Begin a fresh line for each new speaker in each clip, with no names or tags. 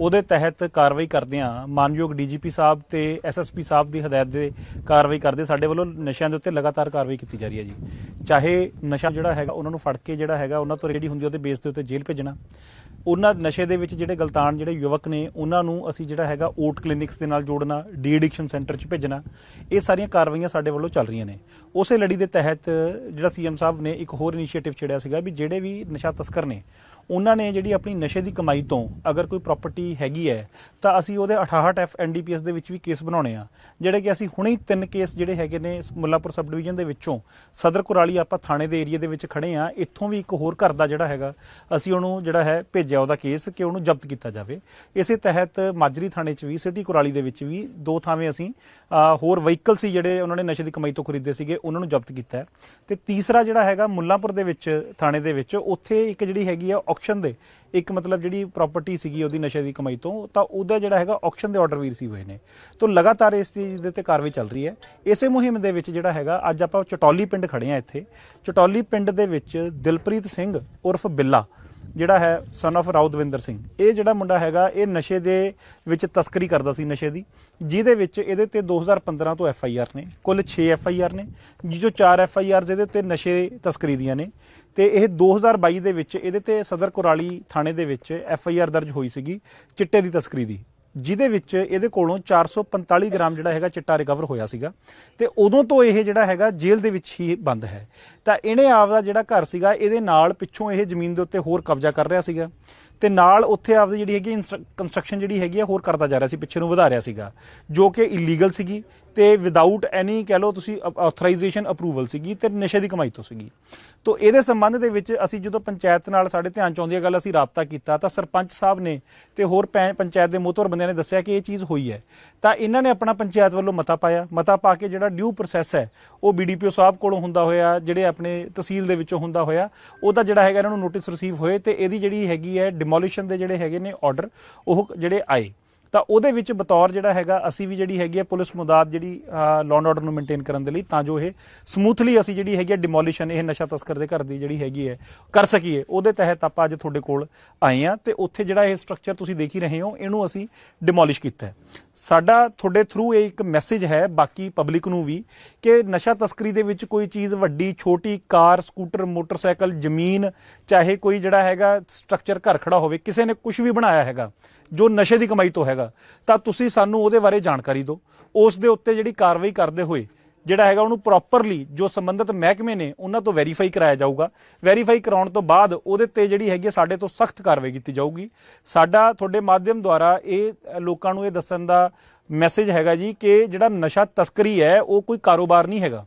ਉਹਦੇ ਤਹਿਤ ਕਾਰਵਾਈ ਕਰਦੇ ਆ ਮਾਨਯੋਗ ਡੀਜੀਪੀ ਸਾਹਿਬ ਤੇ ਐਸਐਸਪੀ ਸਾਹਿਬ ਦੀ ਹਦਾਇਤ ਦੇ ਕਾਰਵਾਈ ਕਰਦੇ ਸਾਡੇ ਵੱਲੋਂ ਨਸ਼ਿਆਂ ਦੇ ਉੱਤੇ ਲਗਾਤਾਰ ਕਾਰਵਾਈ ਕੀਤੀ ਜਾ ਰਹੀ ਹੈ ਜੀ। ਚਾਹੇ ਨਸ਼ਾ ਜਿਹੜਾ ਹੈਗਾ ਉਹਨਾਂ ਨੂੰ ਫੜ ਕੇ ਜਿਹੜਾ ਹੈਗਾ ਉਹਨਾਂ ਤੋਂ ਜਿਹੜੀ ਹੁੰਦੀ ਉਹਦੇ ਬੇਸ ਦੇ ਉੱਤੇ ਜੇਲ੍ਹ ਭੇਜਣਾ। ਉਹਨਾਂ ਨਸ਼ੇ ਦੇ ਵਿੱਚ ਜਿਹੜੇ ਗਲਤਾਨ ਜਿਹੜੇ ਯੁਵਕ ਨੇ, ਉਹਨਾਂ ਨੂੰ ਅਸੀਂ ਜਿਹੜਾ ਹੈਗਾ ਓਟ ਕਲੀਨਿਕਸ ਦੇ ਨਾਲ ਜੋੜਨਾ ਡੀ ਐਡਿਕਸ਼ਨ ਸੈਂਟਰ 'ਚ ਭੇਜਣਾ, ਇਹ ਸਾਰੀਆਂ ਕਾਰਵਾਈਆਂ ਸਾਡੇ ਵੱਲੋਂ ਚੱਲ ਰਹੀਆਂ ਨੇ। ਉਸੇ ਲੜੀ ਦੇ ਤਹਿਤ ਜਿਹੜਾ ਸੀਐਮ ਸਾਹਿਬ ਨੇ ਇੱਕ ਹੋਰ ਇਨੀਸ਼ੀਏਟਿਵ ਛੇੜਿਆ ਸੀਗਾ ਵੀ ਜਿਹੜੇ ਵੀ ਨਸ਼ਾ ਤਸਕਰ ਨੇ, ਉਹਨਾਂ ਨੇ ਜਿਹੜੀ ਆਪਣੀ ਨਸ਼ੇ ਦੀ ਕਮਾਈ ਤੋਂ ਅਗਰ ਕੋਈ ਪ੍ਰਾਪਰਟੀ ਹੈਗੀ ਹੈ, ਤਾਂ ਅਸੀਂ ਉਹਦੇ 68 ਐਫ ਐਨਡੀਪੀਐਸ ਦੇ ਵਿੱਚ ਵੀ ਕੇਸ ਬਣਾਉਣੇ ਆ, ਜਿਹੜੇ ਕਿ ਅਸੀਂ ਹੁਣੇ ਹੀ ਤਿੰਨ ਕੇਸ ਜਿਹੜੇ ਹੈਗੇ ਨੇ ਮੁੱਲਾਪੁਰ ਸਬ ਡਿਵੀਜ਼ਨ ਦੇ ਵਿੱਚੋਂ, ਸਦਰ ਕੁਰਾਲੀ ਆਪਾਂ ਥਾਣੇ ਦੇ ਏਰੀਆ ਦੇ ਵਿੱਚ ਖੜੇ ਆ, ਇੱਥੋਂ ਵੀ ਇੱਕ ਹੋਰ ਘਰ ਦਾ ਜਿਹੜਾ ਹੈਗਾ, ਅਸੀਂ ਉਹਨੂੰ ਜਿਹੜਾ ਹੈ ਭੇਜਿਆ ਉਹਦਾ ਕੇਸ ਕਿ ਉਹਨੂੰ ਜ਼ਬਤ ਕੀਤਾ ਜਾਵੇ। ਇਸੇ ਤਹਿਤ ਮਾਜਰੀ ਥਾਣੇ 'ਚ ਵੀ ਸਿਟੀ ਕੁਰਾਲੀ ਦੇ ਵਿੱਚ ਵੀ ਦੋ ਥਾਵੇਂ ਅਸੀਂ ਹੋਰ ਵਹੀਕਲ ਸੀ ਜਿਹੜੇ ਉਹਨਾਂ ਨੇ ਨਸ਼ੇ ਦੀ ਕਮਾਈ ਤੋਂ ਖਰੀਦੇ ਸੀਗੇ, ਉਹਨਾਂ ਨੂੰ ਜ਼ਬਤ ਕੀਤਾ ਹੈ। ਤੇ ਤੀਸਰਾ ਜਿਹੜਾ ਹੈਗਾ ਮੁੱਲਾਂਪੁਰ ਦੇ ਵਿੱਚ, ਥਾਣੇ ਦੇ ਵਿੱਚ, ਉੱਥੇ ਇੱਕ ਜਿਹੜੀ ਹੈਗੀ ਆ ਆਕਸ਼ਨ ਦੇ, ਇੱਕ ਮਤਲਬ ਜਿਹੜੀ ਪ੍ਰਾਪਰਟੀ ਸੀਗੀ ਉਹਦੀ ਨਸ਼ੇ ਦੀ ਕਮਾਈ ਤੋਂ, ਤਾਂ ਉਹਦਾ ਜਿਹੜਾ ਹੈਗਾ ਆਕਸ਼ਨ ਦੇ ਆਰਡਰ ਵੀ ਰਿਸੀਵ ਹੋਏ ਨੇ। ਤੋਂ ਲਗਾਤਾਰ ਇਸ ਚੀਜ਼ ਦੇ ਤੇ ਕਾਰਵਾਈ ਚੱਲ ਰਹੀ ਹੈ। ਇਸੇ ਮੁਹਿੰਮ ਦੇ ਵਿੱਚ ਜਿਹੜਾ ਹੈਗਾ, ਅੱਜ ਆਪਾਂ ਚਟੌਲੀ ਪਿੰਡ ਖੜੇ ਆ ਇੱਥੇ। ਚਟੌਲੀ ਪਿੰਡ ਦੇ ਵਿੱਚ ਦਿਲਪ੍ਰੀਤ ਸਿੰਘ ਉਰਫ ਬਿੱਲਾ ਜਿਹੜਾ ਹੈ ਸਨ of ਰਾਉਦਵਿੰਦਰ ਸਿੰਘ। ਇਹ ਜਿਹੜਾ ਮੁੰਡਾ ਹੈਗਾ, ਇਹ ਨਸ਼ੇ ਦੇ ਵਿੱਚ ਤਸਕਰੀ ਕਰਦਾ ਸੀ ਨਸ਼ੇ ਦੀ, ਜਿਹਦੇ ਵਿੱਚ ਇਹਦੇ ਤੇ 2015 ਤੋਂ ਐਫ ਆਈ ਆਰ ਨੇ, ਕੁੱਲ 6 ਐਫ ਆਈ ਆਰ ਨੇ ਜਿਸ 4 ਐਫ ਆਈ ਆਰਸ ਇਹਦੇ ਉੱਤੇ ਨਸ਼ੇ ਤਸਕਰੀ ਦੀਆਂ ਨੇ। ਤੇ ਇਹ 2022 ਦੇ ਵਿੱਚ ਇਹਦੇ ਤੇ ਸਦਰ ਕੁਰਾਲੀ ਥਾਣੇ ਦੇ ਵਿੱਚ ਐਫ ਆਈ ਆਰ ਦਰਜ ਹੋਈ ਸੀਗੀ, ਚਿੱਟੇ ਦੀ ਤਸਕਰੀ ਦੀ। ਜਿਹਦੇ ਵਿੱਚ ਇਹਦੇ ਕੋਲੋਂ 445 ਗ੍ਰਾਮ ਜਿਹੜਾ ਹੈਗਾ ਚਿੱਟਾ ਰਿਕਵਰ ਹੋਇਆ ਸੀਗਾ ਤੇ ਉਦੋਂ ਤੋਂ ਇਹ ਜਿਹੜਾ ਹੈਗਾ ਜੇਲ੍ਹ ਦੇ ਵਿੱਚ ਹੀ ਬੰਦ ਹੈ। ਤਾਂ ਇਹਨੇ ਆਪ ਦਾ ਜਿਹੜਾ ਘਰ ਸੀਗਾ, ਇਹਦੇ ਨਾਲ ਪਿੱਛੋਂ ਇਹ ਜ਼ਮੀਨ ਦੇ ਉੱਤੇ ਹੋਰ ਕਬਜ਼ਾ ਕਰ ਰਿਹਾ ਸੀਗਾ। ਤੇ ਨਾਲ ਉੱਥੇ ਆਪਦੀ ਜਿਹੜੀ ਹੈਗੀ ਕੰਸਟਰਕਸ਼ਨ ਜਿਹੜੀ ਹੈਗੀ ਆ, ਹੋਰ ਕਰਦਾ ਜਾ ਰਿਹਾ ਸੀ, ਪਿੱਛੇ ਨੂੰ ਵਧਾ ਰਿਹਾ ਸੀਗਾ, ਜੋ ਕਿ ਇਲੀਗਲ ਸੀਗੀ ਤੇ ਵਿਦਆਊਟ ਐਨੀ ਕਹਿ ਲਓ ਤੁਸੀਂ ਆਥੋਰਾਈਜੇਸ਼ਨ ਅਪਰੂਵਲ ਸੀਗੀ ਤੇ ਨਸ਼ੇ ਦੀ ਕਮਾਈ ਤੋਂ ਸੀਗੀ। ਤੋਂ ਇਹਦੇ ਸੰਬੰਧ ਦੇ ਵਿੱਚ ਅਸੀਂ ਜਦੋਂ ਪੰਚਾਇਤ ਨਾਲ ਸਾਡੇ ਧਿਆਨ ਚ ਆਉਂਦੀ ਹੈ ਗੱਲ ਅਸੀਂ ਰਾਬਤਾ ਕੀਤਾ ਤਾਂ ਸਰਪੰਚ ਸਾਹਿਬ ਨੇ ਤੇ ਹੋਰ ਪੈ- ਪੰਚਾਇਤ ਦੇ ਮੋਹਤਵਰ ਬੰਦਿਆਂ ਨੇ ਦੱਸਿਆ ਕਿ ਇਹ ਚੀਜ਼ ਹੋਈ ਹੈ। ਤਾਂ ਇਹਨਾਂ ਨੇ ਆਪਣਾ ਪੰਚਾਇਤ ਵੱਲੋਂ ਮਤਾ ਪਾਇਆ, ਮਤਾ ਪਾ ਕੇ ਜਿਹੜਾ ਡਿਊ ਪ੍ਰੋਸੈਸ ਹੈ, ਉਹ ਬੀਡੀਪੀਓ ਸਾਹਿਬ ਕੋਲੋਂ ਹੁੰਦਾ ਹੋਇਆ, ਜਿਹੜੇ ਆਪਣੇ ਤਹਿਸੀਲ ਦੇ ਵਿੱਚੋਂ ਹੁੰਦਾ ਹੋਇਆ, ਉਹਦਾ ਜਿਹੜਾ ਹੈਗਾ ਇਹਨਾਂ ਨੂੰ ਨੋਟਿਸ ਰਿਸੀਵ ਹੋਏ ਤੇ ਇਹਦੀ ਜਿਹੜੀ ਹੈਗੀ ਹੈ ਡਿਮੋਲੀਸ਼ਨ ਦੇ ਜਿਹੜੇ ਹੈਗੇ ਨੇ ਆਰਡਰ ਉਹ ਜਿਹੜੇ ਆਏ। ਤਾਂ ਉਹਦੇ ਵਿੱਚ ਬਤੌਰ ਜਿਹੜਾ ਹੈਗਾ, ਅਸੀਂ ਵੀ ਜਿਹੜੀ ਹੈਗੀ ਹੈ ਪੁਲਿਸ ਮੁਦਾਦ ਜਿਹੜੀ ਲਾਅ ਐਂਡ ਆਰਡਰ ਨੂੰ ਮੇਨਟੇਨ ਕਰਨ ਦੇ ਲਈ, ਤਾਂ ਜੋ ਇਹ ਸਮੂਥਲੀ ਅਸੀਂ ਜਿਹੜੀ ਹੈਗੀ ਹੈ ਡਿਮੋਲੀਸ਼ਨ ਇਹ ਨਸ਼ਾ ਤਸਕਰ ਦੇ ਘਰ ਦੀ ਜਿਹੜੀ ਹੈਗੀ ਹੈ, ਕਰ ਸਕੀਏ। ਉਹਦੇ ਤਹਿਤ ਆਪਾਂ ਅੱਜ ਤੁਹਾਡੇ ਕੋਲ ਆਏ ਆ ਤੇ ਉੱਥੇ ਜਿਹੜਾ ਇਹ ਸਟਰਕਚਰ ਤੁਸੀਂ ਦੇਖ ਹੀ ਰਹੇ ਹੋ, ਇਹਨੂੰ ਅਸੀਂ ਡਿਮੋਲਿਸ਼ ਕੀਤਾ ਸਾਡਾ, ਤੁਹਾਡੇ ਥਰੂ ਇਹ ਇੱਕ ਮੈਸੇਜ ਹੈ, ਬਾਕੀ ਪਬਲਿਕ ਨੂੰ ਵੀ, ਕਿ ਨਸ਼ਾ ਤਸਕਰੀ ਦੇ ਵਿੱਚ ਕੋਈ ਚੀਜ਼ ਵੱਡੀ, ਛੋਟੀ, ਕਾਰ, ਸਕੂਟਰ, ਮੋਟਰਸਾਈਕਲ, ਜ਼ਮੀਨ, ਚਾਹੇ ਕੋਈ ਜਿਹੜਾ ਹੈਗਾ ਸਟਰਕਚਰ ਘਰ ਖੜਾ ਹੋਵੇ, ਕਿਸੇ ਨੇ ਕੁਝ ਵੀ ਬਣਾਇਆ ਹੈਗਾ ਜੋ ਨਸ਼ੇ ਦੀ ਕਮਾਈ ਤੋਂ ਹੈਗਾ, ਤਾਂ ਤੁਸੀਂ ਸਾਨੂੰ ਉਹਦੇ ਬਾਰੇ ਜਾਣਕਾਰੀ ਦਿਓ। ਉਸ ਦੇ ਉੱਤੇ ਜਿਹੜੀ ਕਾਰਵਾਈ ਕਰਦੇ ਹੋਏ, ਜਿਹੜਾ ਹੈਗਾ ਉਹਨੂੰ ਪ੍ਰੋਪਰਲੀ ਜੋ ਸੰਬੰਧਿਤ ਮਹਿਕਮੇ ਨੇ, ਉਹਨਾਂ ਤੋਂ ਵੈਰੀਫਾਈ ਕਰਾਇਆ ਜਾਊਗਾ। ਵੈਰੀਫਾਈ ਕਰਾਉਣ ਤੋਂ ਬਾਅਦ ਉਹਦੇ ਤੇ ਜਿਹੜੀ ਹੈਗੀ ਹੈ ਸਾਡੇ ਤੋਂ ਸਖਤ ਕਾਰਵਾਈ ਕੀਤੀ ਜਾਊਗੀ। ਸਾਡਾ ਤੁਹਾਡੇ ਮਾਧਿਅਮ ਦੁਆਰਾ ਇਹ ਲੋਕਾਂ ਨੂੰ ਇਹ ਦੱਸਣ ਦਾ ਮੈਸੇਜ ਹੈਗਾ ਜੀ ਕਿ ਜਿਹੜਾ ਨਸ਼ਾ ਤਸਕਰੀ ਹੈ, ਉਹ ਕੋਈ ਕਾਰੋਬਾਰ ਨਹੀਂ ਹੈਗਾ।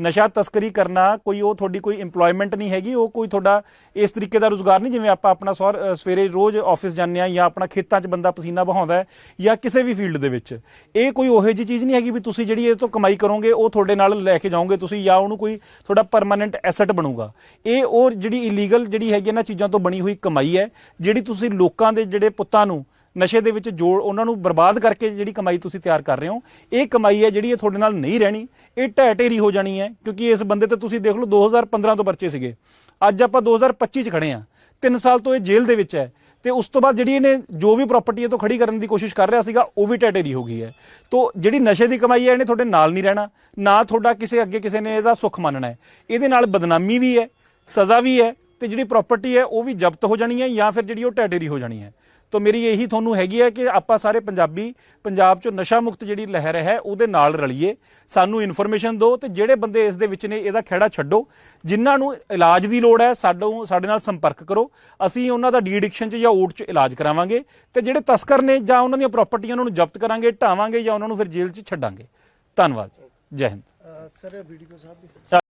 ਨਸ਼ਾ ਤਸਕਰੀ ਕਰਨਾ, ਕੋਈ ਉਹ ਤੁਹਾਡੀ ਕੋਈ EMPLOYMENT ਨਹੀਂ ਹੈਗੀ, ਉਹ ਕੋਈ ਤੁਹਾਡਾ ਇਸ ਤਰੀਕੇ ਦਾ ਰੋਜ਼ਗਾਰ ਨਹੀਂ, ਜਿਵੇਂ ਆਪਾਂ ਆਪਣਾ ਸੌਰ- ਸਵੇਰੇ ਰੋਜ਼ ਆਫਿਸ ਜਾਂਦੇ ਆ ਜਾਂ ਆਪਣਾ ਖੇਤਾਂ 'ਚ ਬੰਦਾ ਪਸੀਨਾ ਬਹਾਉਂਦਾ ਜਾਂ ਕਿਸੇ ਵੀ ਫੀਲਡ ਦੇ ਵਿੱਚ। ਇਹ ਕੋਈ ਉਹੋ ਜਿਹੀ ਚੀਜ਼ ਨਹੀਂ ਹੈਗੀ ਵੀ ਤੁਸੀਂ ਜਿਹੜੀ ਇਹ ਤੋਂ ਕਮਾਈ ਕਰੋਗੇ, ਉਹ ਤੁਹਾਡੇ ਨਾਲ ਲੈ ਕੇ ਜਾਓਗੇ ਤੁਸੀਂ ਜਾਂ ਉਹਨੂੰ ਕੋਈ ਤੁਹਾਡਾ ਪਰਮਾਨੈਂਟ ਐਸੈਟ ਬਣੂਗਾ। ਇਹ ਉਹ ਜਿਹੜੀ ਇਲੀਗਲ ਜਿਹੜੀ ਹੈਗੀ ਇਹਨਾਂ ਚੀਜ਼ਾਂ ਤੋਂ ਬਣੀ ਹੋਈ ਕਮਾਈ ਹੈ, ਜਿਹੜੀ ਤੁਸੀਂ ਲੋਕਾਂ ਦੇ, ਜਿਹੜੇ ਪੁੱਤਾਂ ਨੂੰ ਨਸ਼ੇ ਦੇ ਵਿੱਚ ਜੋੜ ਉਹਨਾਂ ਨੂੰ ਬਰਬਾਦ ਕਰਕੇ ਜਿਹੜੀ ਕਮਾਈ ਤੁਸੀਂ ਤਿਆਰ ਕਰ ਰਹੇ ਹੋ, ਇਹ ਕਮਾਈ ਹੈ ਜਿਹੜੀ ਇਹ ਤੁਹਾਡੇ ਨਾਲ ਨਹੀਂ ਰਹਿਣੀ, ਇਹ ਢਹਿ ਢੇਰੀ ਹੋ ਜਾਣੀ ਹੈ, ਕਿਉਂਕਿ ਇਸ ਬੰਦੇ ਤੇ ਤੁਸੀਂ ਦੇਖ ਲਓ 2015 ਤੋਂ ਪਰਚੇ ਸੀਗੇ। ਅੱਜ ਆਪਾਂ 2025 ਚ ਖੜੇ ਆ 3 ਸਾਲ ਤੋਂ ਇਹ ਜੇਲ੍ਹ ਦੇ ਵਿੱਚ ਹੈ, ਤੇ ਉਸ ਤੋਂ ਬਾਅਦ ਜਿਹੜੀ ਇਹਨੇ ਜੋ ਵੀ ਪ੍ਰਾਪਰਟੀ ਇਹ ਤੋਂ ਖੜੀ ਕਰਨ ਦੀ ਕੋਸ਼ਿਸ਼ ਕਰ ਰਿਹਾ ਸੀਗਾ, ਉਹ ਵੀ ਢਹਿ ਹੋ ਗਈ ਹੈ। ਤੋਂ ਜਿਹੜੀ ਨਸ਼ੇ ਦੀ ਕਮਾਈ ਹੈ, ਇਹਨੇ ਤੁਹਾਡੇ ਨਾਲ ਨਹੀਂ ਰਹਿਣਾ, ਨਾ ਤੁਹਾਡਾ ਕਿਸੇ ਅੱਗੇ ਕਿਸੇ ਨੇ ਇਹਦਾ ਸੁੱਖ ਮੰਨਣਾ ਹੈ। ਇਹਦੇ ਨਾਲ ਬਦਨਾਮੀ ਵੀ ਹੈ, ਸਜ਼ਾ ਵੀ ਹੈ, ਤੇ ਜਿਹੜੀ ਪ੍ਰਾਪਰਟੀ ਹੈ ਉਹ ਵੀ ਜ਼ਬਤ ਹੋ ਜਾਣੀ ਹੈ ਜਾਂ ਫਿਰ ਜਿਹੜੀ ਉਹ ਢਹਿ ਹੋ ਜਾਣੀ ਹੈ। ਤਾਂ ਮੇਰੀ ਇਹੀ ਤੁਹਾਨੂੰ ਹੈਗੀ ਹੈ ਕਿ ਆਪਾਂ ਸਾਰੇ ਪੰਜਾਬੀ, ਪੰਜਾਬ 'ਚੋਂ ਨਸ਼ਾ ਮੁਕਤ ਜਿਹੜੀ ਲਹਿਰ ਹੈ, ਉਹਦੇ ਨਾਲ ਰਲੀਏ। ਸਾਨੂੰ ਇਨਫੋਰਮੇਸ਼ਨ ਦਿਓ ਤੇ ਜਿਹੜੇ ਬੰਦੇ ਇਸ ਦੇ ਵਿੱਚ ਨੇ, ਇਹਦਾ ਖਹਿੜਾ ਛੱਡੋ। ਜਿਨ੍ਹਾਂ ਨੂੰ ਇਲਾਜ ਦੀ ਲੋੜ ਹੈ, ਸਾਡੋਂ, ਸਾਡੇ ਨਾਲ ਸੰਪਰਕ ਕਰੋ। ਅਸੀਂ ਉਹਨਾਂ ਦਾ ਡੀ ਐਡਿਕਸ਼ਨ 'ਚ ਜਾਂ ਓਟ 'ਚ ਇਲਾਜ ਕਰਾਵਾਂਗੇ ਤੇ ਜਿਹੜੇ ਤਸਕਰ ਨੇ ਜਾਂ ਉਹਨਾਂ ਦੀਆਂ ਪ੍ਰਾਪਰਟੀਆਂ ਉਹਨਾਂ ਨੂੰ ਜ਼ਬਤ ਕਰਾਂਗੇ, ਢਾਵਾਂਗੇ ਜਾਂ ਉਹਨਾਂ ਨੂੰ ਫਿਰ ਜੇਲ੍ਹ 'ਚ ਛੱਡਾਂਗੇ। ਧੰਨਵਾਦ ਜੈ। ਹਿੰਦ।
ਸਰ ਵੀਡੀਓ ਸਾਹਿਬ